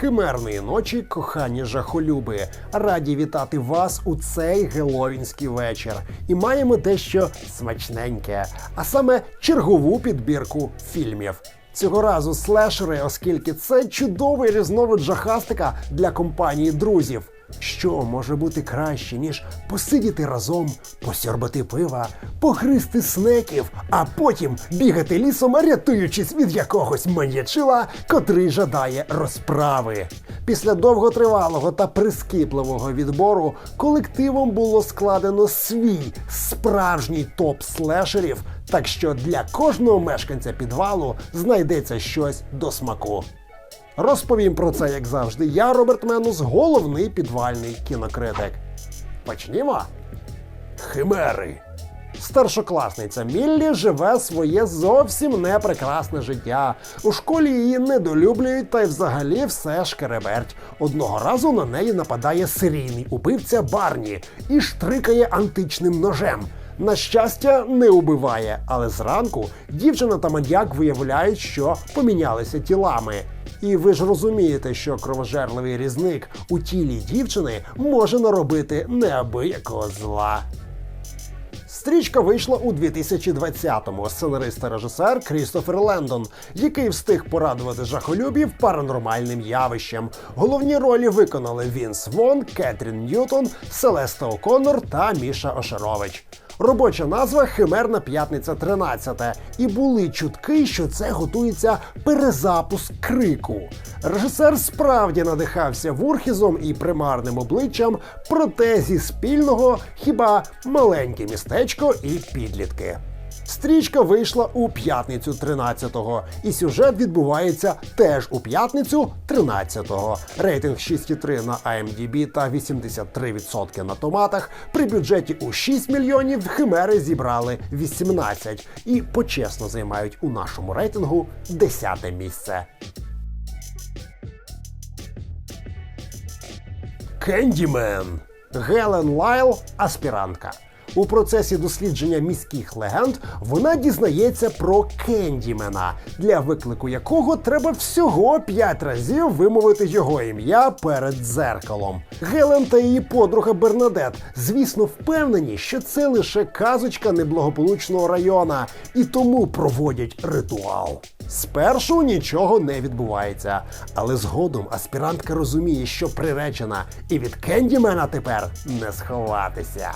Химерної ночі, кохані жахолюби. Раді вітати вас у цей геловінський вечір. І маємо дещо смачненьке, а саме чергову підбірку фільмів. Цього разу слешери, оскільки це чудовий різновид жахастика для компанії друзів. Що може бути краще, ніж посидіти разом, посьорбати пива, погризти снеків, а потім бігати лісом, рятуючись від якогось маньячила, котрий жадає розправи. Після довготривалого та прискіпливого відбору колективом було складено свій справжній топ слешерів, так що для кожного мешканця підвалу знайдеться щось до смаку. Розповім про це, як завжди. Я, Роберт Менус, головний підвальний кінокритик. Почнімо. Химери. Старшокласниця Міллі живе своє зовсім непрекрасне життя. У школі її недолюблюють та й взагалі все шкереберть. Одного разу на неї нападає серійний убивця Барні і штрикає античним ножем. На щастя, не убиває, але зранку дівчина та маньяк виявляють, що помінялися тілами. І ви ж розумієте, що кровожерливий різник у тілі дівчини може наробити неабиякого зла. Стрічка вийшла у 2020-му. Сценарист та режисер Крістофер Лендон, який встиг порадувати жахолюбів паранормальним явищем. Головні ролі виконали Вінс Вон, Кетрін Ньютон, Селеста О'Коннор та Міша Ошерович. Робоча назва Химерна п'ятниця 13. І були чутки, що це готується перезапуск крику. Режисер справді надихався Вурхізом і примарним обличчям, проте зі спільного хіба маленьке містечко і підлітки. Стрічка вийшла у п'ятницю 13-го, і сюжет відбувається теж у п'ятницю 13-го. Рейтинг 6,3 на IMDb та 83% на томатах. При бюджеті у 6 мільйонів химери зібрали 18 і почесно займають у нашому рейтингу 10 місце. Кендімен. Гелен Лайл аспірантка. У процесі дослідження міських легенд вона дізнається про Кендімена, для виклику якого треба всього 5 разів вимовити його ім'я перед дзеркалом. Гелен та її подруга Бернадет, звісно, впевнені, що це лише казочка неблагополучного района, і тому проводять ритуал. Спершу нічого не відбувається, але згодом аспірантка розуміє, що приречена, і від Кендімена тепер не сховатися.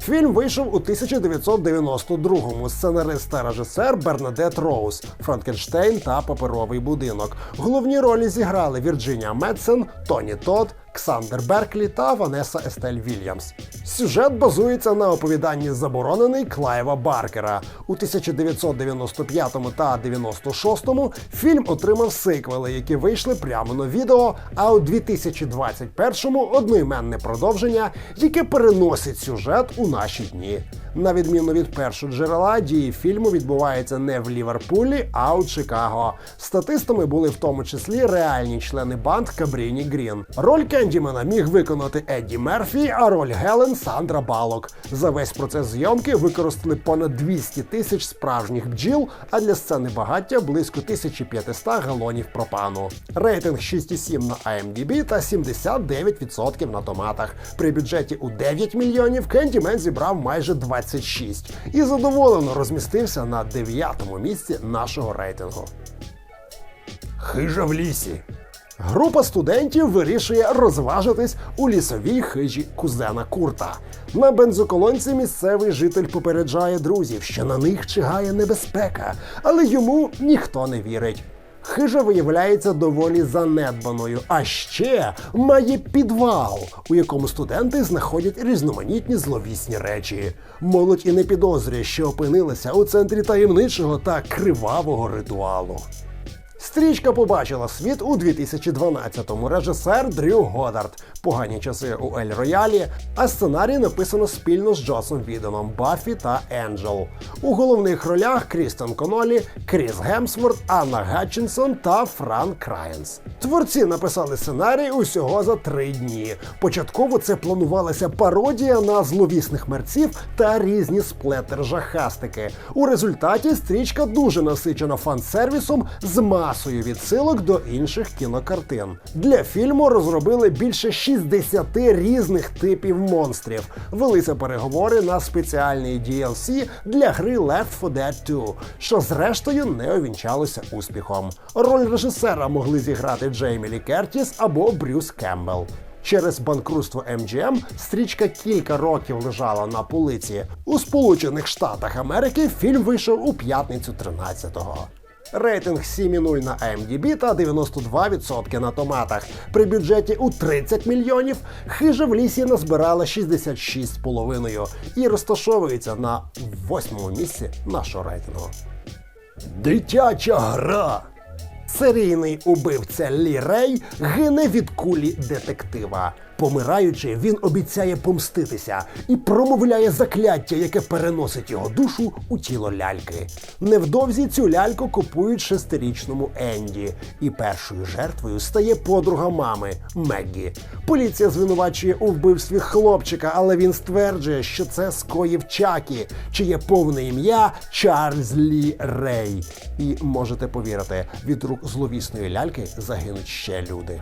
Фільм вийшов у 1992-му. Сценарист та режисер Бернадет Роуз, Франкенштейн та Паперовий будинок. Головні ролі зіграли Вірджинія Медсен, Тоні Тодд, Ксандер Берклі та Ванеса Естель Вільямс. Сюжет базується на оповіданні заборонений Клайва Баркера. У 1995 та 96-му фільм отримав сиквели, які вийшли прямо на відео. А у 2021-му одноіменне продовження, яке переносить сюжет у наші дні. На відміну від першого джерела, дії фільму відбуваються не в Ліверпулі, а у Чикаго. Статистами були в тому числі реальні члени банд Кабріні Грін. Роль Кендімена міг виконати Едді Мерфі, а роль Гелен Сандра Балок. За весь процес зйомки використали понад 200 тисяч справжніх бджіл, а для сцени багаття близько 1500 галонів пропану. Рейтинг 6,7 на IMDb та 79% на томатах. При бюджеті у 9 мільйонів Кендімен зібрав майже 26 і задоволено розмістився на 9-му місці нашого рейтингу. Хижа в лісі. Група студентів вирішує розважитись у лісовій хижі кузена Курта. На бензоколонці місцевий житель попереджає друзів, що на них чигає небезпека, але йому ніхто не вірить. Хижа виявляється доволі занедбаною, а ще має підвал, у якому студенти знаходять різноманітні зловісні речі. Молодь і не підозрює, що опинилися у центрі таємничого та кривавого ритуалу. Стрічка побачила світ у 2012-му. Режисер Дрю Годард. Погані часи у Ель Роялі, а сценарій написано спільно з Джосом Відоном, Баффі та Енджел. У головних ролях Крістен Конолі, Кріс Гемсворт, Анна Гатчинсон та Франк Краєнс. Творці написали сценарій усього за три дні. Початково це планувалася пародія на зловісних мерців та різні сплетер жахастики. У результаті стрічка дуже насичена фан-сервісом з масою відсилок до інших кінокартин. Для фільму розробили більше 60 різних типів монстрів. Велися переговори на спеціальний DLC для гри Left 4 Dead 2, що зрештою не овінчалося успіхом. Роль режисера могли зіграти Джеймі Кертіс або Брюс Кембл. Через банкрутство MGM стрічка кілька років лежала на полиці. У Сполучених Штатах Америки фільм вийшов у п'ятницю 13-го. Рейтинг 7,0 на IMDb та 92% на томатах. При бюджеті у 30 мільйонів хижа в лісі назбирала 66,5 і розташовується на восьмому місці нашого рейтингу. Дитяча гра. Серійний убивця Лі Рей гине від кулі детектива. Помираючи, він обіцяє помститися і промовляє закляття, яке переносить його душу у тіло ляльки. Невдовзі цю ляльку купують шестирічному Енді, і першою жертвою стає подруга мами Меггі. Поліція звинувачує у вбивстві хлопчика, але він стверджує, що це скоїв Чакі, чиє повне ім'я Чарльз Лі Рей. І можете повірити, від рук зловісної ляльки загинуть ще люди.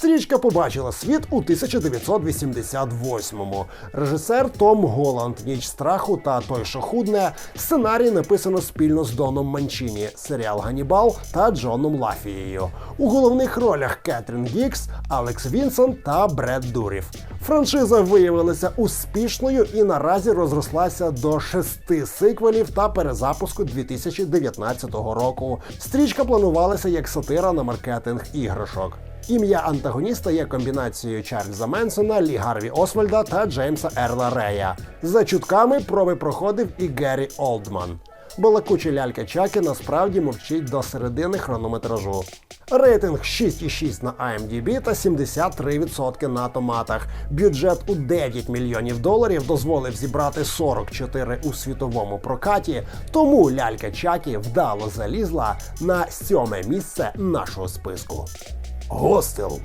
Стрічка побачила світ у 1988-му. Режисер Том Голланд, Ніч страху та той, що худне. Сценарій написано спільно з Доном Манчіні, серіал Ганібал та Джоном Лафією. У головних ролях Кетрін Гікс, Алекс Вінсон та Бред Дурів. Франшиза виявилася успішною і наразі розрослася до шести сиквелів та перезапуску 2019 року. Стрічка планувалася як сатира на маркетинг іграшок. Ім'я антагоніста є комбінацією Чарльза Менсона, Лі Гарві Освальда та Джеймса Ерла Рея. За чутками проби проходив і Геррі Олдман. Балакуча лялька Чакі насправді мовчить до середини хронометражу. Рейтинг 6,6 на IMDb та 73% на томатах. Бюджет у 9 мільйонів доларів дозволив зібрати 44 у світовому прокаті. Тому лялька Чакі вдало залізла на сьоме місце нашого списку. Гостел.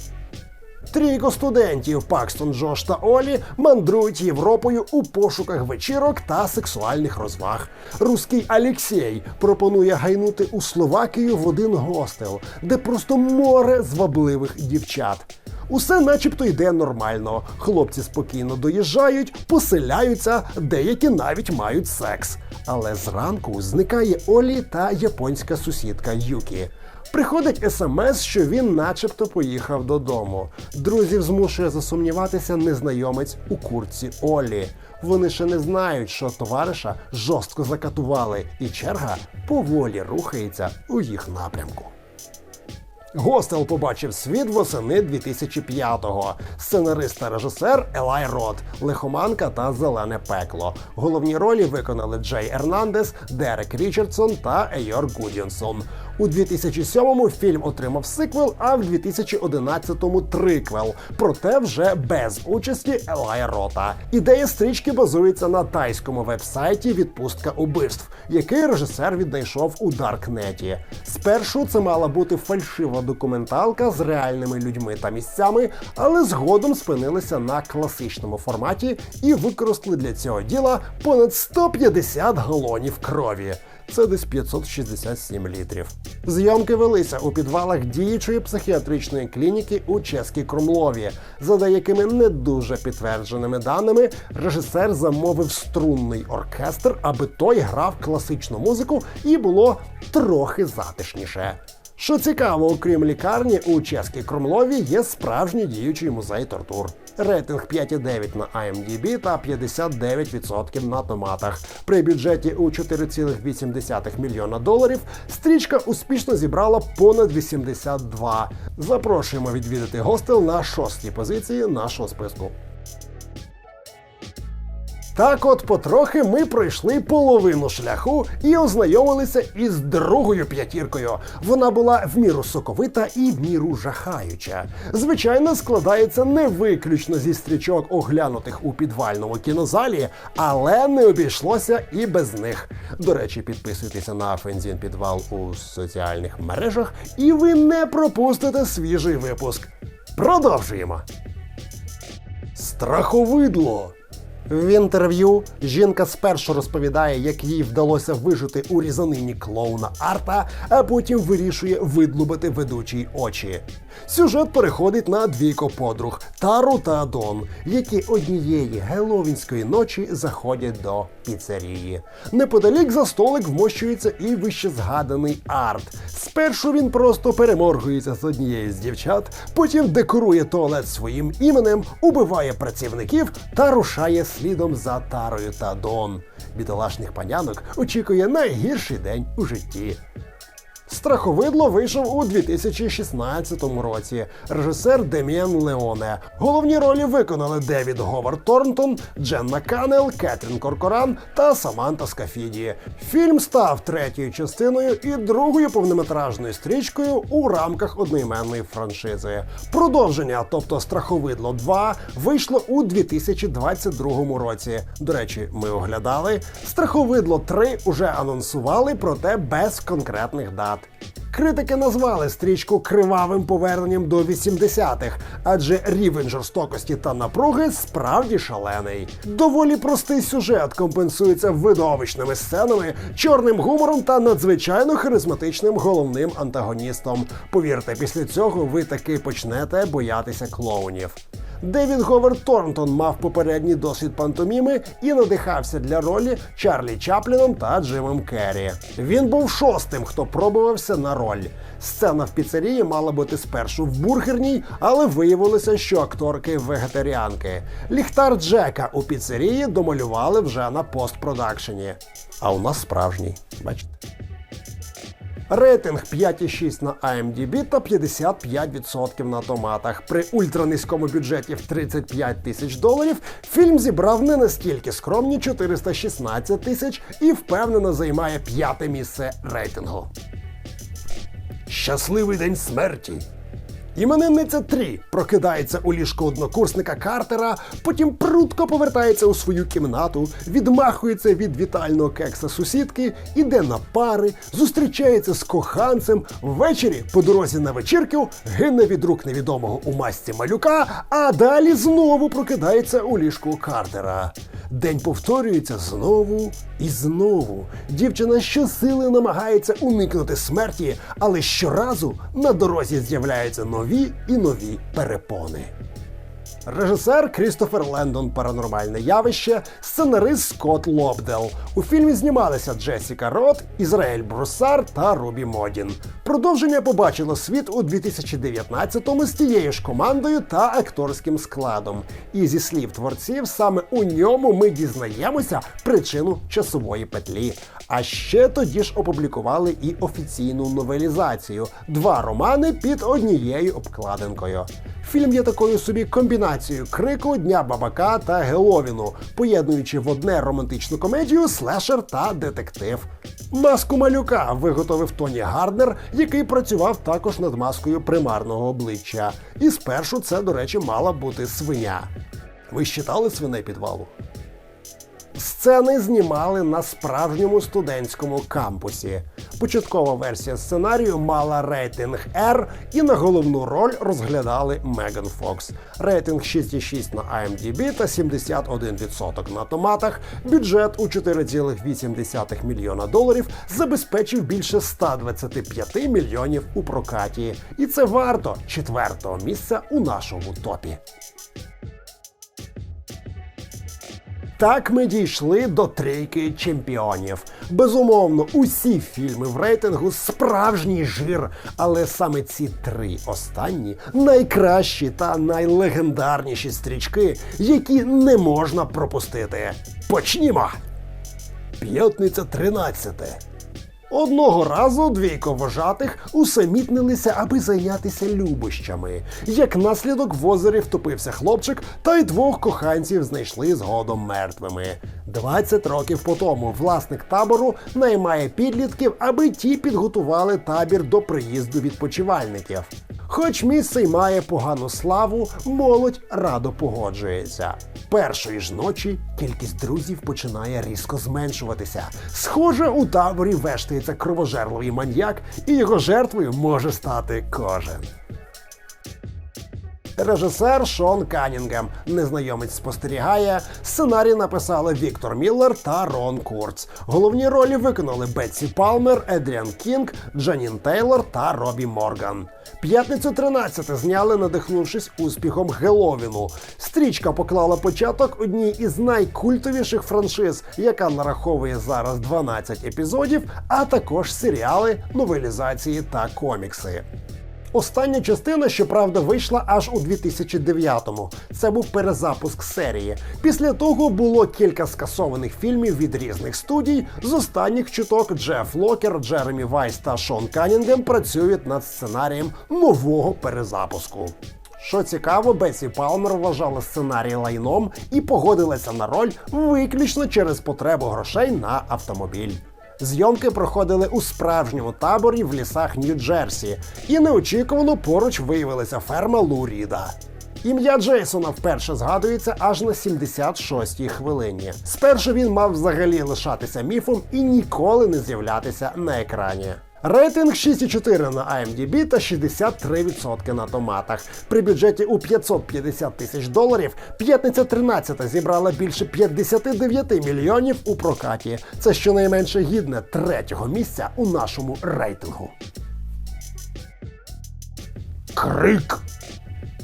Трійко студентів Пакстон, Джош та Олі мандрують Європою у пошуках вечірок та сексуальних розваг. Руський Алексій пропонує гайнути у Словакію в один гостел, де просто море звабливих дівчат. Усе начебто йде нормально. Хлопці спокійно доїжджають, поселяються, деякі навіть мають секс. Але зранку зникає Олі та японська сусідка Юкі. Приходить смс, що він начебто поїхав додому. Друзів змушує засумніватися незнайомець у куртці Олі. Вони ще не знають, що товариша жорстко закатували, і черга поволі рухається у їх напрямку. Гостел побачив світ восени 2005-го. Сценарист та режисер Елай Рот, Лихоманка та Зелене пекло. Головні ролі виконали Джей Ернандес, Дерек Річардсон та Ейор Гудінсон. У 2007-му фільм отримав сиквел, а в 2011-му триквел. Проте вже без участі Елая Рота. Ідея стрічки базується на тайському вебсайті Відпустка убивств, який режисер віднайшов у Даркнеті. Спершу це мала бути фальшива документалка з реальними людьми та місцями, але згодом спинилися на класичному форматі і використали для цього діла понад 150 галонів крові. Це десь 567 літрів. Зйомки велися у підвалах діючої психіатричної клініки у Чеській Кромлові. За деякими не дуже підтвердженими даними, режисер замовив струнний оркестр, аби той грав класичну музику і було трохи затишніше. Що цікаво, окрім лікарні, у чеській Кромлові є справжній діючий музей тортур. Рейтинг 5,9 на IMDb та 59% на томатах. При бюджеті у 4,8 мільйона доларів стрічка успішно зібрала понад 82. Запрошуємо відвідати гостел на шостій позиції нашого списку. Так от потрохи ми пройшли половину шляху і ознайомилися із другою п'ятіркою. Вона була в міру соковита і в міру жахаюча. Звичайно, складається не виключно зі стрічок, оглянутих у підвальному кінозалі, але не обійшлося і без них. До речі, підписуйтеся на Фензін Підвал у соціальних мережах, і ви не пропустите свіжий випуск. Продовжуємо. Страховидло. В інтерв'ю жінка спершу розповідає, як їй вдалося вижити у різанині клоуна Арта, а потім вирішує видлубити ведучій очі. Сюжет переходить на двійко подруг Тару та Адон, які однієї геловінської ночі заходять до піцерії. Неподалік за столик вмощується і вищезгаданий арт. Спершу він просто переморгується з однією з дівчат, потім декорує туалет своїм іменем, убиває працівників та рушає слідом за Тарою та Дон. Бідолашних панянок очікує найгірший день у житті. Страховидло вийшов у 2016 році. Режисер Деміан Леоне. Головні ролі виконали Девід Говард Торнтон, Дженна Канел, Кетрін Коркоран та Саманта Скафіді. Фільм став третьою частиною і другою повнометражною стрічкою у рамках одноіменної франшизи. Продовження, тобто Страховидло 2, вийшло у 2022 році. До речі, ми оглядали. Страховидло 3 уже анонсували, проте без конкретних дат. Критики назвали стрічку кривавим поверненням до 80-х, адже рівень жорстокості та напруги справді шалений. Доволі простий сюжет компенсується видовищними сценами, чорним гумором та надзвичайно харизматичним головним антагоністом. Повірте, після цього ви таки почнете боятися клоунів. Девід Говард Торнтон мав попередній досвід пантоміми і надихався для ролі Чарлі Чапліном та Джимом Керрі. Він був шостим, хто пробувався на роль. Сцена в піцерії мала бути спершу в бургерній, але виявилося, що акторки вегетаріанки. Ліхтар Джека у піцерії домалювали вже на постпродакшені. А у нас справжній. Бачите? Рейтинг 5,6 на IMDb та 55% на томатах. При ультранизькому бюджеті в 35 тисяч доларів фільм зібрав не настільки скромні 416 тисяч і впевнено займає п'яте місце рейтингу. Щасливий день смерті. Іменинниця 3 прокидається у ліжку однокурсника Картера, потім прудко повертається у свою кімнату, відмахується від вітального кекса сусідки, іде на пари, зустрічається з коханцем. Ввечері по дорозі на вечірку гине від рук невідомого у масці малюка, а далі знову прокидається у ліжку Картера. День повторюється знову і знову. Дівчина щосили намагається уникнути смерті, але щоразу на дорозі з'являються нові і нові перепони. Режисер Крістофер Лендон Паранормальне явище, сценарист Скотт Лобдел. У фільмі знімалися Джесіка Рот, Ізраїль Бруссар та Рубі Модін. Продовження побачило світ у 2019-му з тією ж командою та акторським складом. І зі слів творців, саме у ньому ми дізнаємося причину часової петлі. А ще тоді ж опублікували і офіційну новелізацію: два романи під однією обкладинкою. Фільм є такою собі комбінацією крику, дня бабака та Геловіну, поєднуючи в одне романтичну комедію, слешер та детектив. Маску малюка виготовив Тоні Гарднер, який працював також над маскою примарного обличчя. І спершу це, до речі, мала бути свиня. Ви читали свиней підвалу? Сцени знімали на справжньому студентському кампусі. Початкова версія сценарію мала рейтинг R і на головну роль розглядали Меган Фокс. Рейтинг 6,6 на IMDb та 71% на томатах. Бюджет у 4,8 мільйона доларів забезпечив більше 125 мільйонів у прокаті. І це варто четвертого місця у нашому топі. Так ми дійшли до трійки чемпіонів. Безумовно, усі фільми в рейтингу справжній жир, але саме ці три останні найкращі та найлегендарніші стрічки, які не можна пропустити. Почнімо! П'ятниця 13. Одного разу двійко вожатих усамітнилися, аби зайнятися любощами. Як наслідок в озері втопився хлопчик, та й двох коханців знайшли згодом мертвими. 20 років по тому власник табору наймає підлітків, аби ті підготували табір до приїзду відпочивальників. Хоч місце й має погану славу, молодь радо погоджується. Першої ж ночі кількість друзів починає різко зменшуватися. Схоже, у таборі вештається кровожерливий маньяк, і його жертвою може стати кожен. Режисер Шон Канінгем. Незнайомець спостерігає. Сценарій написали Віктор Міллер та Рон Курц. Головні ролі виконали Бетсі Палмер, Едріан Кінг, Джанін Тейлор та Робі Морган. П'ятницю 13 зняли, надихнувшись успіхом Геловіну. Стрічка поклала початок одній із найкультовіших франшиз, яка нараховує зараз 12 епізодів, а також серіали, новелізації та комікси. Остання частина, щоправда, вийшла аж у 2009-му. Це був перезапуск серії. Після того було кілька скасованих фільмів від різних студій. З останніх чуток Джеф Локер, Джеремі Вайс та Шон Канінгем працюють над сценарієм нового перезапуску. Що цікаво, Бесі Палмер вважала сценарій лайном і погодилася на роль виключно через потребу грошей на автомобіль. Зйомки проходили у справжньому таборі в лісах Нью-Джерсі, і неочікувано поруч виявилася ферма Лу Ріда. Ім'я Джейсона вперше згадується аж на 76-й хвилині. Спершу він мав взагалі лишатися міфом і ніколи не з'являтися на екрані. Рейтинг 6,4 на IMDb та 63% на томатах. При бюджеті у 550 тисяч доларів п'ятниця 13 зібрала більше 59 мільйонів у прокаті. Це щонайменше гідне третього місця у нашому рейтингу. Крик.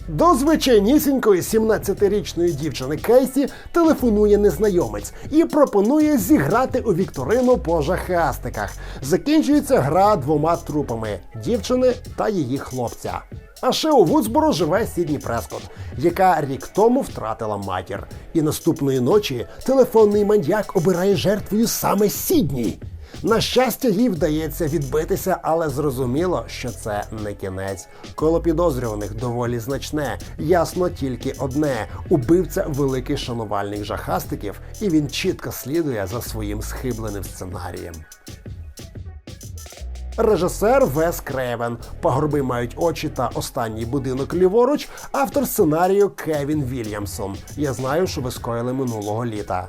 До звичайнісінької 17-річної дівчини Кейсі телефонує незнайомець і пропонує зіграти у вікторину по жахастиках. Закінчується гра двома трупами дівчини та її хлопця. А ще у Вудсборо живе Сідні Прескот, яка рік тому втратила матір. І наступної ночі телефонний маньяк обирає жертвою саме Сідні. На щастя, їй вдається відбитися, але зрозуміло, що це не кінець. Коло підозрюваних доволі значне. Ясно тільки одне: убивця великий шанувальник жахастиків, і він чітко слідує за своїм схибленим сценарієм. Режисер Вес Кревен. Пагорби мають очі та останній будинок ліворуч. Автор сценарію Кевін Вільямсон. Я знаю, що ви скоїли минулого літа.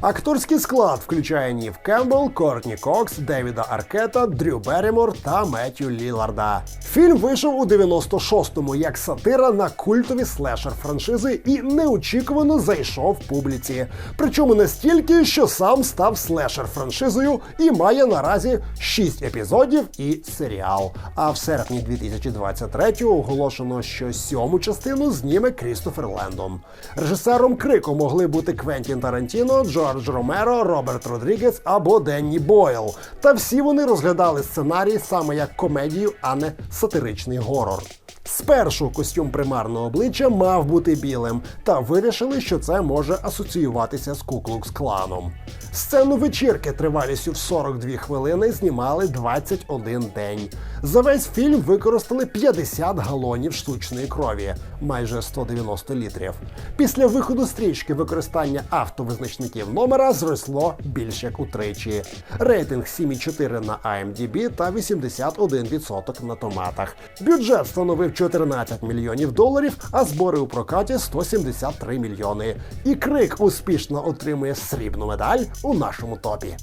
Акторський склад включає Нів Кембл, Кортні Кокс, Девіда Аркета, Дрю Беррімор та Меттю Ліларда. Фільм вийшов у 96-му як сатира на культові слешер франшизи і неочікувано зайшов публіці. Причому настільки, що сам став слешер франшизою і має наразі 6 епізодів і серіал. А в серпні 2023-го оголошено, що сьому частину зніме Крістофер Лендон. Режисером крику могли бути Квентін Тарантіно, Джордж Ромеро, Роберт Родрігес або Денні Бойл. Та всі вони розглядали сценарій саме як комедію, а не сатиричний горор. Спершу костюм примарного обличчя мав бути білим, та вирішили, що це може асоціюватися з Куклукс кланом. Сцену вечірки тривалістю в 42 хвилини знімали 21 день. За весь фільм використали 50 галонів штучної крові, майже 190 літрів. Після виходу стрічки використання автовизначників номера зросло більш як утричі. Рейтинг 7,4 на IMDb та 81% на томатах. Бюджет становив 14 мільйонів доларів, а збори у прокаті 173 мільйони. І крик успішно отримує срібну медаль у нашому топі.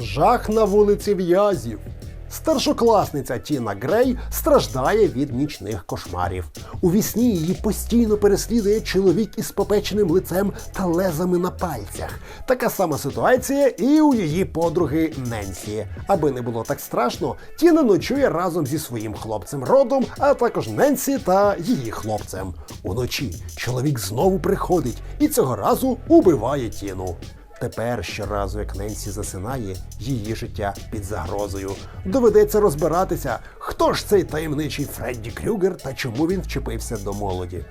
Жах на вулиці в'язів. Старшокласниця Тіна Грей страждає від нічних кошмарів. У вісні її постійно переслідує чоловік із попеченим лицем та лезами на пальцях. Така сама ситуація і у її подруги Ненсі. Аби не було так страшно, Тіна ночує разом зі своїм хлопцем Родом, а також Ненсі та її хлопцем. Уночі чоловік знову приходить і цього разу убиває Тіну. Тепер щоразу, як Ненсі засинає, її життя під загрозою. Доведеться розбиратися, хто ж цей таємничий Фредді Крюгер та чому він вчепився до молоді.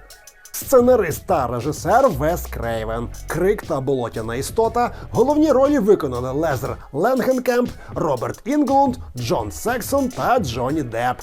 Сценарист та режисер Вес Крейвен, Крик та Болотяна істота. Головні ролі виконали Лезер Ленгенкемп, Роберт Інглунд, Джон Сексон та Джонні Депп.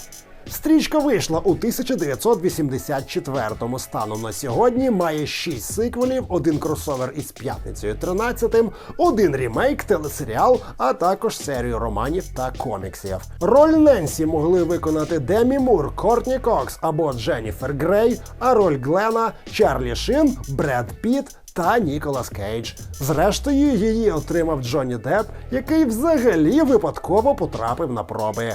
Стрічка вийшла у 1984-му. Станом на сьогодні має 6 сиквелів, один кросовер із п'ятницею 13-м, один ремейк, телесеріал, а також серію романів та коміксів. Роль Ненсі могли виконати Демі Мур, Кортні Кокс або Дженніфер Грей, а роль Глена Чарлі Шин, Бред Піт та Ніколас Кейдж. Зрештою, її отримав Джонні Депп, який взагалі випадково потрапив на проби.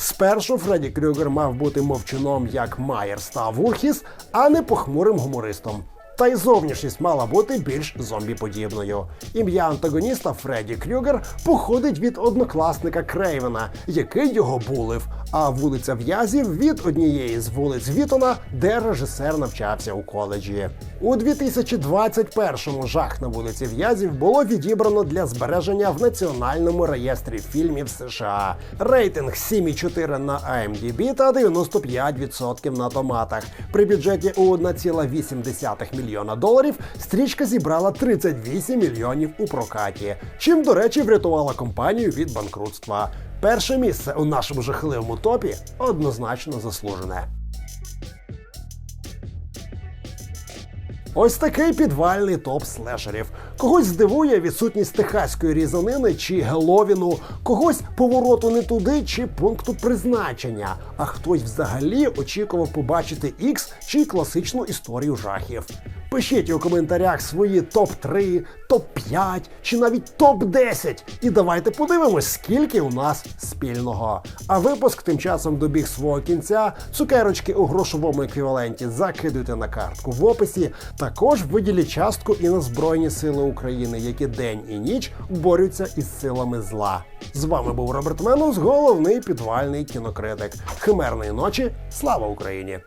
Спершу Фредді Крюгер мав бути мовчуном, як Майерс та Вурхіс, а не похмурим гумористом. Та й зовнішність мала бути більш зомбі-подібною. Ім'я антагоніста Фредді Крюгер походить від однокласника Крейвена, який його булив. А вулиця В'язів від однієї з вулиць Вітона, де режисер навчався у коледжі. У 2021-му жах на вулиці В'язів було відібрано для збереження в національному реєстрі фільмів США. Рейтинг 7,4 на IMDb та 95% на томатах. При бюджеті у 1,8 мільйона доларів стрічка зібрала 38 мільйонів у прокаті, чим, до речі, врятувала компанію від банкрутства. Перше місце у нашому жахливому топі однозначно заслужене. Ось такий підвальний топ слешерів. Когось здивує відсутність техаської різанини чи геловіну, когось повороту не туди чи пункту призначення. А хтось взагалі очікував побачити X чи класичну історію жахів. Пишіть у коментарях свої топ-3, топ-5 чи навіть топ-10. І давайте подивимось, скільки у нас спільного. А випуск тим часом добіг свого кінця. Цукерочки у грошовому еквіваленті закидуйте на картку в описі. Також виділіть частку і на Збройні Сили України, які день і ніч борються із силами зла. З вами був Роберт Менус, головний підвальний кінокритик. Химерної ночі. Слава Україні!